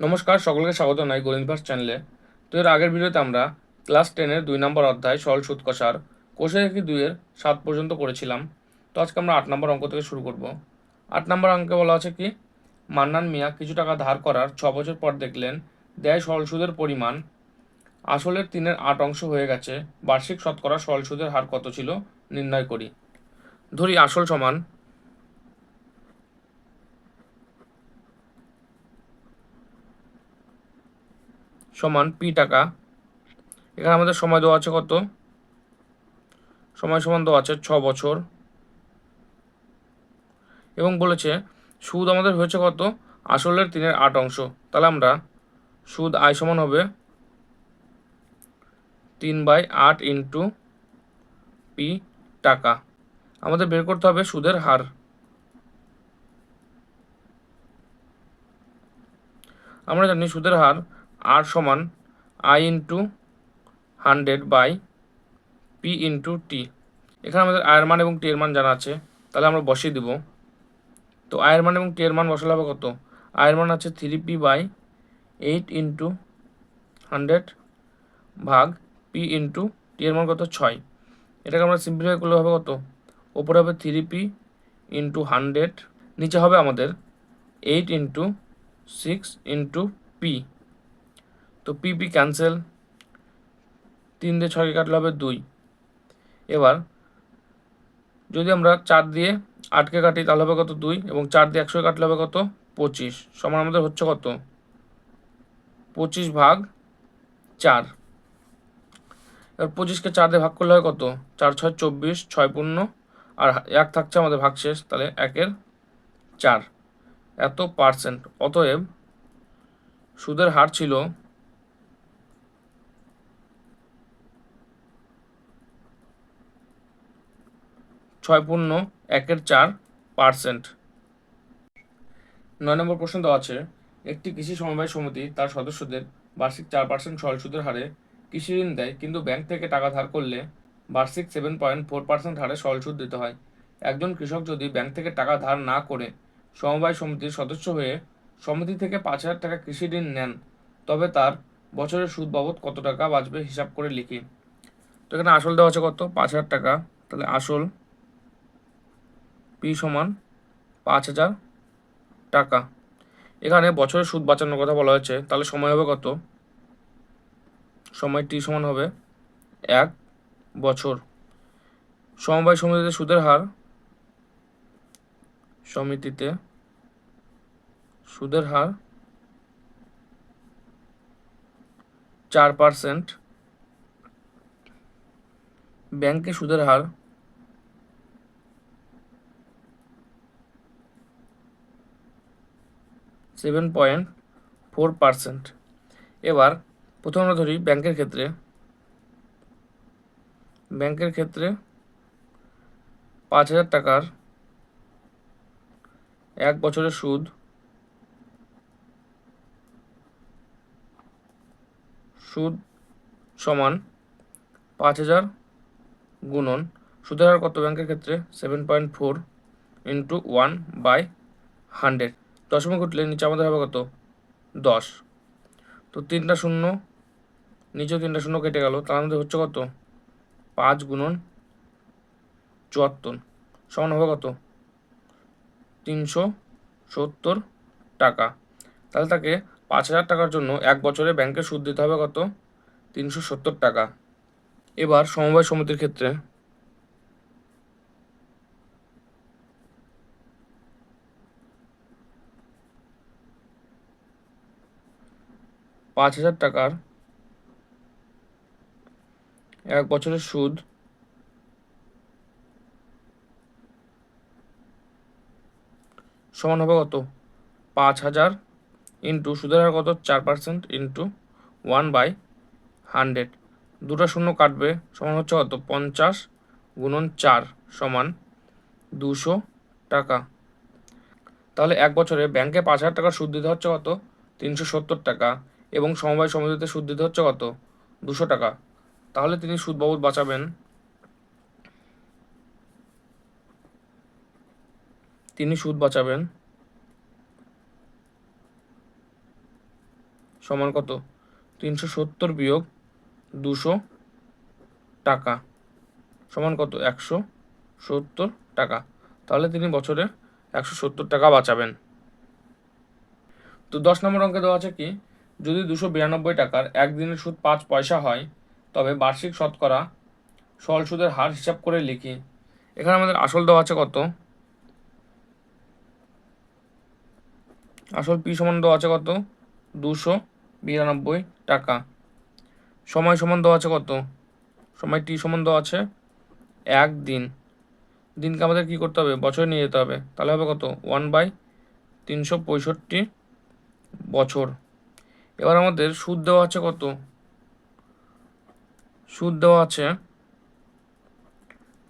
নমস্কার, সকলকে স্বাগত নাই জানাই গোলিনভার্স চ্যানেলে তো এর আগের ভিডিওতে আমরা ক্লাস টেনের দুই নম্বর অধ্যায়, সরল সুদ কষার কোষে থেকে দুইয়ের সাত পর্যন্ত করেছিলাম তো আজকে আমরা আট নম্বর অঙ্ক থেকে শুরু করব। আট নম্বর অঙ্কে বলা আছে কি, মান্নান মিয়া কিছু টাকা ধার করার ছ বছর পর দেখলেন দেয় সরল সুদের পরিমাণ। আসলের তিনের আট অংশ হয়ে গেছে, বার্ষিক শতকরা সরল সুদের হার কত ছিল, নির্ণয় করি। ধরি আসল সমান সমান পি টাকা। এখানে আমাদের সময় দেওয়া আছে কত? সময় সমান দেওয়া আছে ছ বছর। এবং বলেছে, সুদ আমাদের হয়েছে কত? আসলের তিনের আট অংশ। তাহলে আমরা সুদ আয় সমান হবে তিন বাই আট ইন্টু পি টাকা। আমাদের বের করতে হবে সুদের হার। আমরা জানি সুদের হার আর সমান I into hundred by P into T এখানে আমাদের আয়ের মান এবং টি মান জানা আছে, তাহলে আমরা বসিয়ে দিব। তো আয়ের মান এবং টি এর মান বসালে হবে কত? আয়ের মান আছে three P by eight into hundred ভাগ পি ইন্টু টি মান কত? ছয়। এটাকে আমরা সিম্পলিফাই করলে হবে কত? ওপরে হবে থ্রি পি ইন্টু হান্ড্রেড নিচে হবে আমাদের eight into six into P তো পি পি ক্যান্সেল তিন দিয়ে ছয়কে কাটলে হবে দুই। এবার যদি আমরা চার দিয়ে আটকে কাটি, তাহলে হবে কত দুই? এবং চার দিয়ে একশো কাটলে হবে কত পঁচিশ। সমান আমাদের হচ্ছে কত? পঁচিশ ভাগ চার। এবার পঁচিশকে চার দিয়ে ভাগ করলে হয় কত? চার, ছয়, চব্বিশ, ছয় পূর্ণ। আর এক থাকছে আমাদের ভাগশেষ তাহলে একের চার। এত পার্সেন্ট অতএব সুদের হার ছিল ছয় পূর্ণ একের চার পার্সেন্ট। নয় নম্বর প্রশ্ন দেওয়া আছে, একটি কৃষি সমবায় সমিতি তার সদস্যদের বার্ষিক চার পার্সেন্ট সরল সুদের হারে কৃষি ঋণ দেয়, কিন্তু ব্যাংক থেকে টাকা ধার করলে বার্ষিক সেভেন পয়েন্ট ফোর পার্সেন্ট হারে সরল সুদ দিতে হয়। একজন কৃষক যদি ব্যাংক থেকে টাকা ধার না করে সমবায় সমিতির সদস্য হয়ে সমিতি থেকে পাঁচ হাজার টাকা কৃষি ঋণ নেন, তবে তার বছরের সুদ বাবদ কত টাকা বাঁচবে হিসাব করে লিখি। তো এখানে আসল দেওয়া আছে কত? পাঁচ হাজার টাকা। তাহলে আসল পি সমান পাঁচ হাজার টাকা। এখানে বছরের সুদ বাঁচানোর কথা বলা হয়েছে। তাহলে সময় হবে কত? সময় টি সমান হবে এক বছর। সমবায় সমিতিতে সুদের হার সমিতিতে সুদের হার চার পার্সেন্ট ব্যাংকে সুদের হার সেভেন পয়েন্ট ফোর পার্সেন্ট এবার প্রথম ধরি ব্যাংকের ক্ষেত্রে। ব্যাংকের ক্ষেত্রে পাঁচ হাজার টাকার এক বছরের সুদ সুদ সমান পাঁচ হাজার গুণন। সুদের হার কত ব্যাংকের ক্ষেত্রে? Seven point four into one by hundred দশমিক উঠলে নিচে আমাদের হবে কত? দশ। তো তিনটা শূন্য, নিচেও তিনটা শূন্য কেটে গেল, তার মধ্যে হচ্ছে কত? পাঁচ গুণন চুয়াত্তর, সমান হবে কত? তিনশো সত্তর টাকা। তাহলে তাকে পাঁচ হাজার টাকার জন্য এক বছরে ব্যাংকে সুদ দিতে হবে কত? তিনশো সত্তর টাকা। এবার সমবায় সমিতির ক্ষেত্রে পাঁচ হাজার টাকার এক বছরের সুদ। সমান হবে কত? পাঁচ হাজার ইন্টু, সুদের হার কত? চার percent into one by hundred. দুটো শূন্য কাটবে, সমান হচ্ছে কত? পঞ্চাশ গুণন চার সমান দুশো টাকা। তাহলে এক বছরে ব্যাংকে পাঁচ হাজার টাকার সুদ দিতে হচ্ছে কত? তিনশো সত্তর টাকা। এবং সমবায় সমিতিতে সুদ দিতে হচ্ছে কত? দুশো টাকা। তাহলে তিনি সুদ বাবদ বাঁচাবেন। তিনি সুদ বাঁচাবেন। সমান কত? তিনশো সত্তর বিয়োগ দুশো টাকা। সমান কত? একশো সত্তর টাকা। তাহলে তিনি বছরে একশো সত্তর টাকা বাঁচাবেন। তো দশ নম্বর অঙ্কে দেওয়া আছে কি? যদি দুশো বিরানব্বই টাকার একদিনের সুদ পাঁচ পয়সা হয়, তবে বার্ষিক শতকরা সরল সুদের হার হিসাব করে লিখি। এখানে আমাদের আসল দেওয়া আছে কত? আসল পি সমান দেওয়া আছে কত? দুশো বিরানব্বই টাকা। সময় সমান দেওয়া আছে কত? সময় টি সমান দেওয়া আছে এক দিন। দিনকে আমাদের কী করতে হবে? বছরে নিয়ে যেতে হবে। তাহলে হবে কত? ওয়ান বাই তিনশো পঁয়ষট্টি বছর। এবার আমাদের সুদ দেওয়া আছে কত? সুদ দেওয়া আছে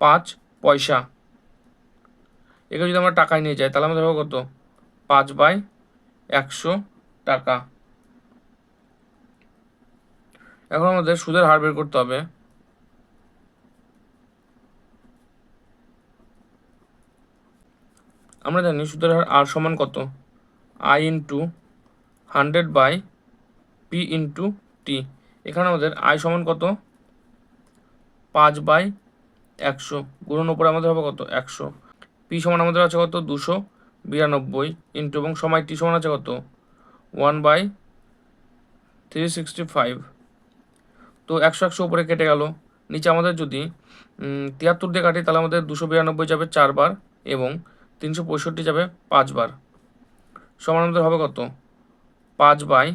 পাঁচ পয়সা। একে যদি আমরা টাকায় নিয়ে যাই, তাহলে আমাদের হবে কত? পাঁচ বাই একশো টাকা। এখন আমাদের সুদের হার বের করতে হবে। আমরা জানি সুদের হার, আর সমান কত? I into hundred by P into T এখানে আমাদের আই সমান কত? পাঁচ বাই একশো। গুণন উপরে আমাদের হবে কত? একশো। পি সমান আমাদের আছে কত? দুশো বিরানব্বই ইন্টু এবং সময় টি সমান আছে কত? One by three sixty five তো একশো একশো উপরে কেটে গেল। নিচে আমাদের যদি তিয়াত্তর দিয়ে কাটি, তাহলে আমাদের দুশো বিরানব্বই যাবে চারবার এবং তিনশো পঁয়ষট্টি যাবে পাঁচবার সমান আমাদের হবে কত? পাঁচ বাই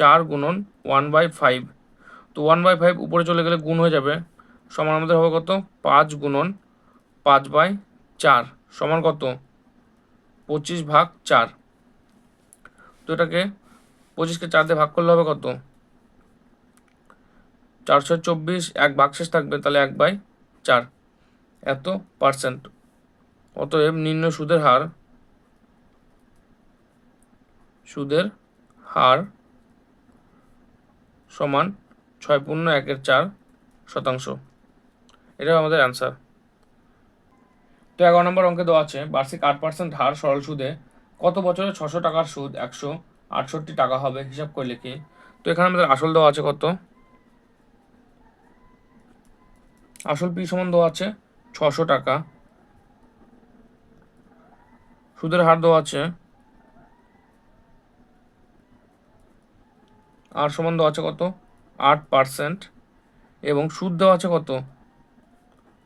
চার গুণন ওয়ান বাই ফাইভ তো ওয়ান বাই ফাইভ উপরে চলে গেলে গুণ হয়ে যাবে। সমান আমাদের হবে কত? পাঁচ গুণন পাঁচ বাই চার। সমান কত? পঁচিশ ভাগ চার। তো এটাকে পঁচিশকে চার দিয়ে ভাগ করলে হবে কত? চারশো চব্বিশ, এক শেষ থাকবে তাহলে এক বাই চার। এত পার্সেন্ট অতএব নিম্ন সুদের হার সুদের হার সমান ছয় পূর্ণ একের চার শতাংশ। এটা আমাদের অ্যান্সার তো এগারো নম্বর অঙ্কে দেওয়া আছে, বার্ষিক আট পার্সেন্ট হার সরল সুদে কত বছরে ছশো টাকার সুদ একশো আটষট্টি টাকা হবে, হিসাব করে লিখি। তো এখানে আমাদের আসল দেওয়া আছে কত? আসল পি সমান দেওয়া আছে ছশো টাকা। সুদের হার দেওয়া আছে আর সমান দেওয়া আছে কত? আট পার্সেন্ট এবং সুদ দেওয়া আছে কত?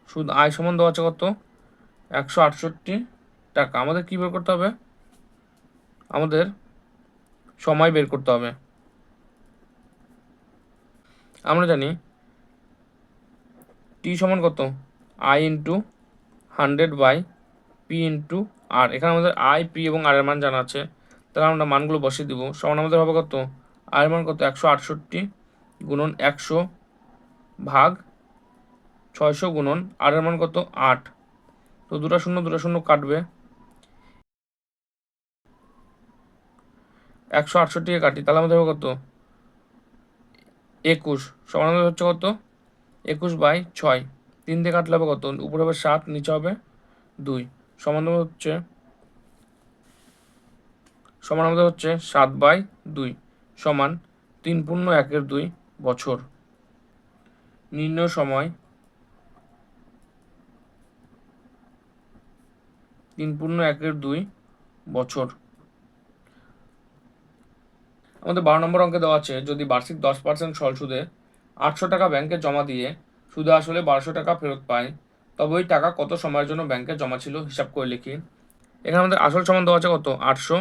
সুদ আয় সমান দেওয়া আছে কত? একশো আটষট্টি টাকা। আমাদের কী বের করতে হবে? আমাদের সময় বের করতে হবে। আমরা জানি টি সমান কত? I into hundred by P into R এখানে আমাদের আই পি এবং আর এর মান জানা আছে। তাহলে আমরা মানগুলো বসিয়ে দিব। সমান আমাদের হবে কত? আর এর মান কত? একশো আটষট্টি গুণন একশো ভাগ ছয়শো গুণন আর মান কত? আট। তো দুটো শূন্য দুটো শূন্য কাটবে। একশো আটষট্টিকে কাটি, তাহলে আমাদের হবে কত? একুশ। সমান হচ্ছে কত? একুশ বাই ছয়। তিন দিয়ে কাটলে হবে কত? উপরে হবে সাত, নিচে হবে দুই। সমান হচ্ছে সমান আমাদের হচ্ছে সাত বাই দুই। সমান তিন পূর্ণ একের দুই বছর। নির্ণয় সময় তিন পূর্ণ একের দুই বছর। আমাদের বারো নম্বর অঙ্কে দেওয়া আছে, যদি বার্ষিক দশ পার্সেন্ট সল সুদে আটশো টাকা ব্যাংকে জমা দিয়ে সুদে আসলে বারোশো টাকা ফেরত পায়, তবে ওই টাকা কত সময়ের জন্য ব্যাংকে জমা ছিল হিসাব করে লিখি। এখানে আমাদের আসল সমান দেওয়া আছে কত? আটশো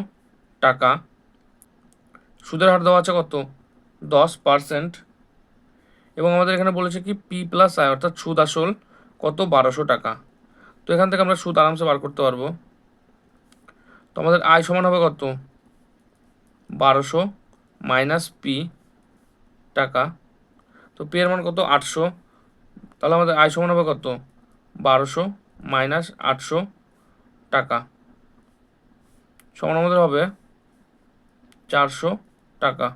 টাকা। সুদের হার দেওয়া আছে কত? দশ পার্সেন্ট এবং আমাদের এখানে বলেছে কি পি প্লাস আই অর্থাৎ সুদ আসল কত? বারোশো টাকা। তো এখান থেকে আমরা সুদ আরামসে বার করতে পারব। তো আমাদের আয় সমান হবে কত? বারোশো মাইনাস পি টাকা। তো পি এর মান কত? আটশো। তাহলে আমাদের আয় সমান হবে কত? বারোশো মাইনাস আটশো টাকা। সমান আমাদের হবে চারশো টাকা।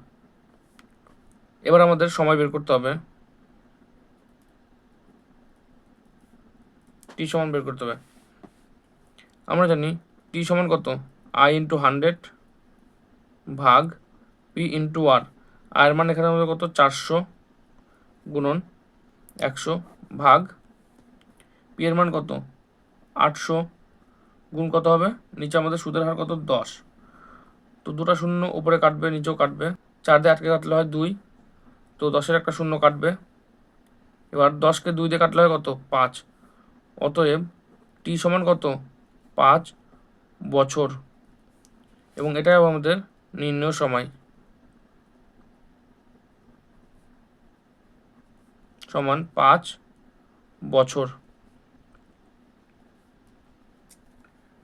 এবার আমাদের সময় বের করতে হবে। টি সমান বের করতে হবে। আমরা জানি টি সমান কত? আই ইন্টু হান্ড্রেড ভাগ পি ইন্টু আর আয়ের মান এখানে আমাদের কত? চারশো গুণন একশো ভাগ পি এর মান কত? আটশো গুণ কত হবে? নিচে আমাদের সুদের হার কত? দশ। তো দুটো শূন্য উপরে কাটবে, নিচেও কাটবে। চার দিয়ে আটকে কাটলে হয় দুই, তো দশের একটা শূন্য কাটবে। এবার দশকে দুই দিয়ে কাটলে হয় কত? পাঁচ। অতএব টি সমান কত? পাঁচ বছর। এবং এটাই হবে আমাদের নির্ণয় সময়। সমান পাঁচ বছর।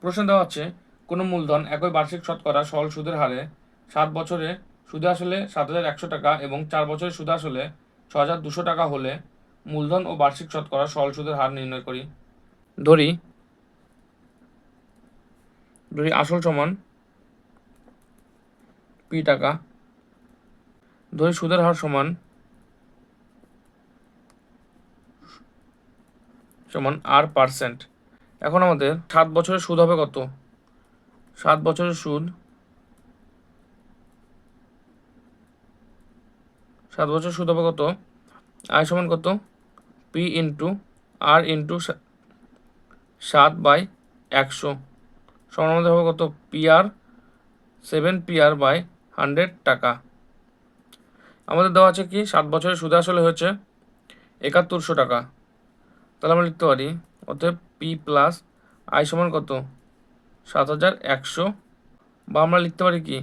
প্রশ্ন দেওয়া আছে কোনো মূলধন, একই বার্ষিক শতকরা সরল সুদের হারে সাত বছরে সুদে আসলে সাত হাজার একশো টাকা এবং চার বছরে সুদে আসলে ছ হাজার দুশো টাকা হলে মূলধন ও বার্ষিক শতকরা সরল সুদের হার নির্ণয় করি। ধরি ধরি আসল সমান পি টাকা। ধরি সুদের হার সমান সমান আর পার্সেন্ট এখন আমাদের সাত বছরের সুদ হবে কত? সাত বছরের সুদ। সাত বছর সুদ হবে কত? আয় সমান কত? পি ইন্টু আর ইন্টু সাত বাই একশো। সমান আমাদের হবে কত? P R seven P R by hundred টাকা। আমাদের দেওয়া আছে কি? সাত বছরের সুদ আসলে হয়েছে একাত্তরশো টাকা। তাহলে আমরা লিখতে পারি, অতএব পি প্লাস আই সমান কত? সাত হাজার একশো। বা আমরা লিখতে পারি কি?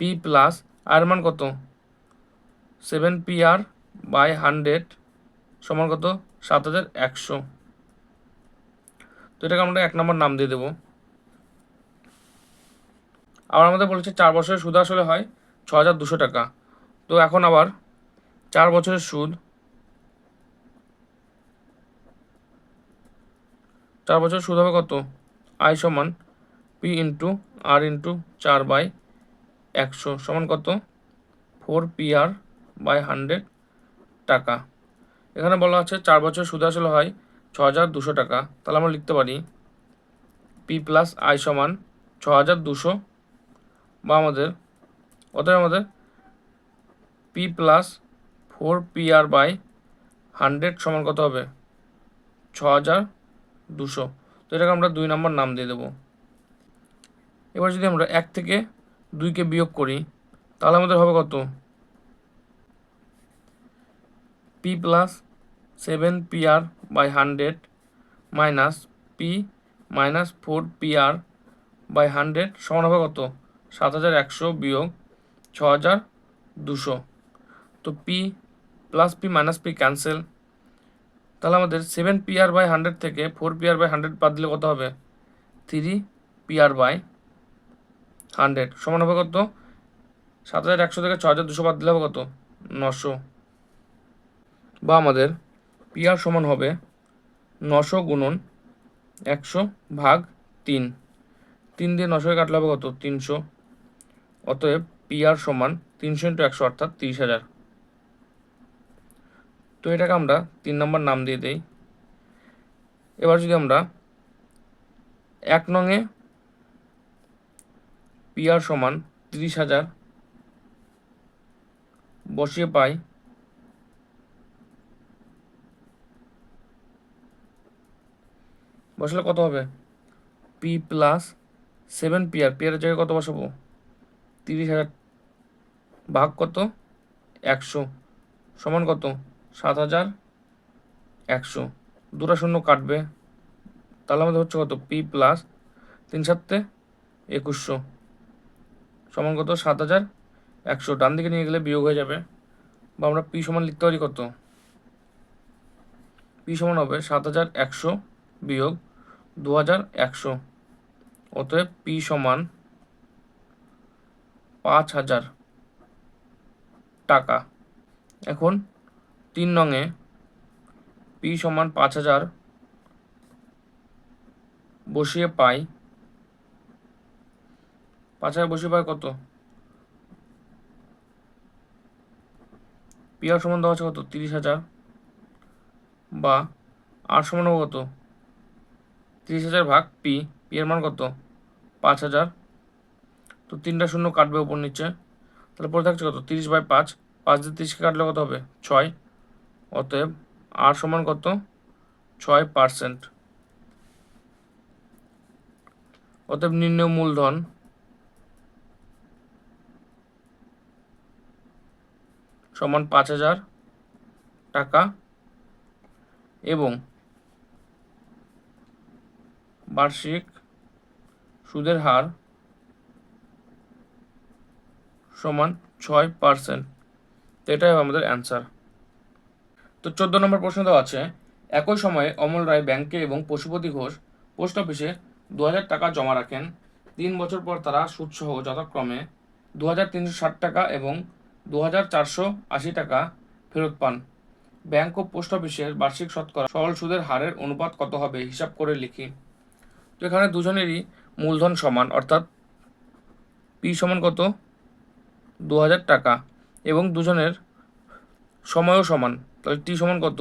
পি প্লাস, আর মান কত? Seven P R by hundred সমান কত? সাত হাজার একশো। তো এটাকে আমরা এক নম্বর নাম দিয়ে দেবো। আবার আমাদের বলেছে চার বছরের সুদ আসলে হয় ছ হাজার দুশো টাকা। তো এখন আবার চার বছরের সুদ চার বছর সুদ হবে কত? আই সমান পি ইন্টু আর ইন্টু চার বাই একশো সমান কত? Four P R by hundred টাকা। এখানে বলা আছে চার বছর সুদ আসলে হয় ছ হাজার দুশো টাকা। তাহলে আমরা লিখতে পারি পি প্লাস আই সমান ছ হাজার দুশো বা আমাদের অতএব আমাদের P plus four P R by hundred সমান কত হবে? ছ হাজার দুশো। তো এটাকে আমরা দুই নম্বর নাম দিয়ে দেবো। এবার যদি আমরা এক থেকে দুইকে বিয়োগ করি, তাহলে আমাদের হবে কত? P plus seven P R by hundred minus P minus four P R by hundred সমান হবে কত? সাত হাজার একশো বিয়োগ ছ হাজার দুশো। তো P plus P minus P cancel তাহলে আমাদের সেভেন পিআর বাই হান্ড্রেড থেকে ফোর পিআর বাই হান্ড্রেড বাদ দিলে কত হবে? থ্রি পিআর বাই হান্ড্রেড সমান হবে কত? সাত হাজার একশো থেকে ছ হাজার দুশো বাদ দিলে হবে কত? নশো। বা আমাদের পিআর সমান হবে নশো গুণন একশো ভাগ তিন। তিন দিয়ে নশোকে কাটলে হবে কত? তিনশো। অতএব পিআর সমান তিনশো ইন্টু একশো অর্থাৎ তিরিশ হাজার। তো এটাকে আমরা তিন নম্বর নাম দিয়ে দেই। এবার যদি আমরা এক নঙে পিআর সমান তিরিশ হাজার বসিয়ে পাই, বসলে কত হবে? পি প্লাস সেভেন পিআর পিআরের জায়গায় কত বসাবো? তিরিশ হাজার, ভাগ কত? একশো, সমান কত? সাত হাজার একশো। দুটা শূন্য কাটবে। তাহলে আমাদের হচ্ছে কত? পি প্লাস তিন সাতে একুশশো। সমান কত? সাত হাজার একশো। ডান দিকে নিয়ে গেলে বিয়োগ হয়ে যাবে। বা আমরা পি সমান লিখতে পারি কত? পি সমান হবে সাত হাজার একশো বিয়োগ দু হাজার একশো। অতএব পি সমান পাঁচ হাজার টাকা। এখন তিন নঙে পি সমান পাঁচ হাজার, বসিয়ে পাই, পাঁচ হাজার বসিয়ে পাই কত? পি আর সমান দেওয়া আছে কত? তিরিশ হাজার, বা আর সমান কত? তিরিশ হাজার ভাগ পি পি এর মান কত? পাঁচ হাজার। তো তিনটা শূন্য কাটবে উপর নিচে। তাহলে পরে থাকছে কত? তিরিশ বাই পাঁচ পাঁচ দিয়ে তিরিশকে কাটলে কত হবে? ছয়। অতএব আর সমান কত? ছয় পার্সেন্ট অতএব নির্ণয় মূলধন সমান পাঁচ হাজার টাকা এবং বার্ষিক সুদের হার সমান ছয় পার্সেন্ট এটাই আমাদের অ্যান্সার তো চোদ্দ নম্বর প্রশ্ন দেওয়া আছে, একই সময়ে অমল রায় ব্যাংকে এবং পশুপতি ঘোষ পোস্ট অফিসে দু হাজার টাকা জমা রাখেন। তিন বছর পর তারা সুদসহ যথাক্রমে দু হাজার তিনশো ষাট টাকা এবং দু হাজার চারশো আশি টাকা ফেরত পান। ব্যাংক ও পোস্ট অফিসের বার্ষিক শতকরা সরল সুদের হারের অনুপাত কত হবে হিসাব করে লিখি। তো এখানে দুজনেরই মূলধন সমান, অর্থাৎ পি সমান কত? দু হাজার টাকা। এবং দুজনের সময়ও সমান। তাহলে টি সমান কত?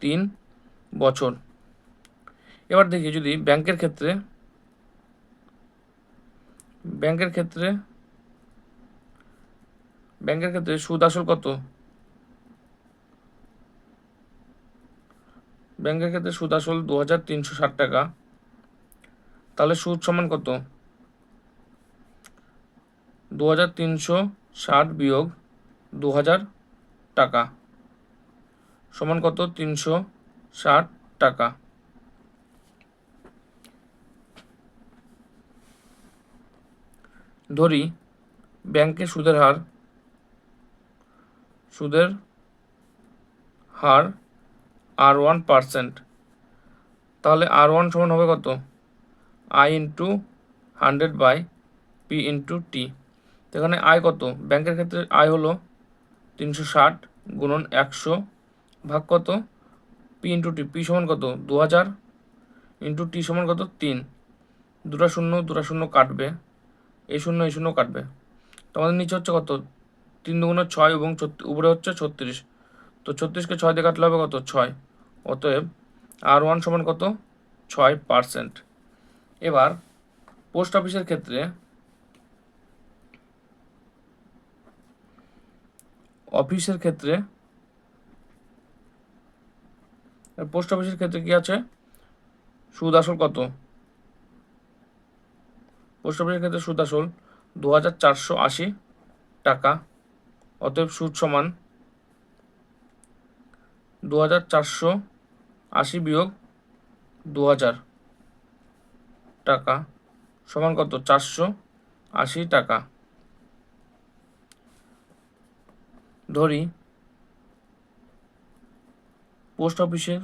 তিন বছর। এবার দেখি, যদি ব্যাংকের ক্ষেত্রে ব্যাংকের ক্ষেত্রে ব্যাংকের ক্ষেত্রে সুদ আসল কত? ব্যাংকের ক্ষেত্রে সুদ আসল দু হাজার তিনশো ষাট টাকা। তাহলে সুদ সমান কত? দু হাজার তিনশো ষাট বিয়োগ দু হাজার টাকা। সমান কত? তিনশো ষাট টাকা। ধরি, ব্যাংকে সুদের হার সুদের হার আর ওয়ান পার্সেন্ট। তাহলে আর ওয়ান সমান হবে কত? I into hundred by P into T. এখানে আয় কত? ব্যাংকের ক্ষেত্রে আয় হলো তিনশো ষাট গুণন একশো ভাগ কত? পি ইন্টু টি, পি সমান কত? দু হাজার ইন্টু টি সমান কত? তিন। দুটা শূন্য দুটা শূন্য কাটবে। এই শূন্য এই শূন্য কাটবে। তো আমাদের নিচে হচ্ছে কত? তিন দুগুণে ছয় এবং উপরে হচ্ছে ছত্রিশ। তো ছত্রিশকে ছয় দিয়ে কাটলে হবে কত? ছয়। অতএব আর ওয়ান সমান কত? ছয় পার্সেন্ট। এবার পোস্ট অফিসের ক্ষেত্রে অফিসের ক্ষেত্রে পোস্ট অফিসের ক্ষেত্রে কি আছে? সুদ আসল কত? পোস্ট অফিসের ক্ষেত্রে সুদ আসল দু হাজার চারশো আশি টাকা, অতএব সুদ সমান দু আশি বিয়োগ দু হাজার টাকা, সমান কত? চারশো আশি টাকা। ধরি, পোস্ট অফিসের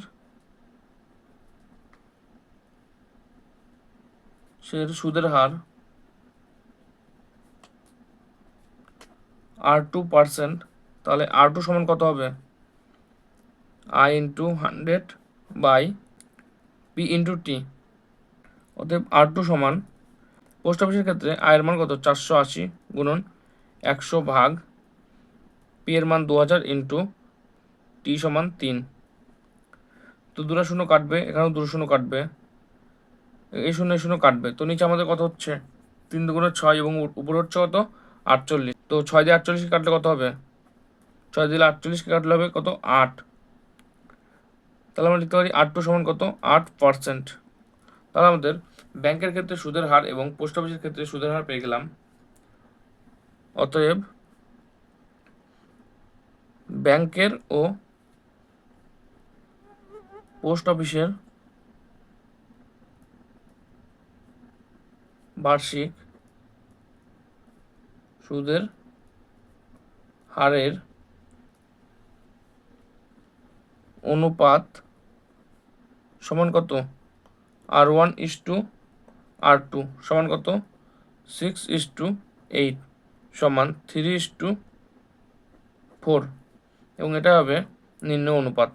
সের সুদের হার আর টু পার্সেন্ট, তাহলে আর টু সমান কত হবে? I into hundred by P into T. অতএব আর টু সমান, পোস্ট অফিসের ক্ষেত্রে আয়ের মান কত? চারশো আশি গুণন একশো ভাগ পি এর মান দু হাজার ইন্টু টি সমান তিন। তো দুটো শূন্য কাটবে, এখানেও দুটো শূন্য কাটবে। এই শূন্য শূন্য কাটবে। তো নিচে আমাদের কত হচ্ছে? তিন দুগুণে ছয় এবং উপরে হচ্ছে কত? আটচল্লিশ। তো ছয় দিয়ে আটচল্লিশকে কাটলে কত হবে? ছয় দিলে আটচল্লিশকে কাটলে হবে কত? আট। তাহলে আমরা লিখতে পারি আট টু সমান কত? আট পার্সেন্ট তাহলে আমাদের ব্যাংকের ক্ষেত্রে সুদের হার এবং পোস্ট অফিসের ক্ষেত্রে সুদের হার পেয়ে গেলাম। অতএব ব্যাংকের ও পোস্ট অফিসের বার্ষিক সুদের হারের অনুপাত সমান কত? R one is to R two সমান কত? সিক্স ইস টু এইট সমান থ্রি ইস টু ফোর এবং এটা হবে নিম্ন অনুপাত।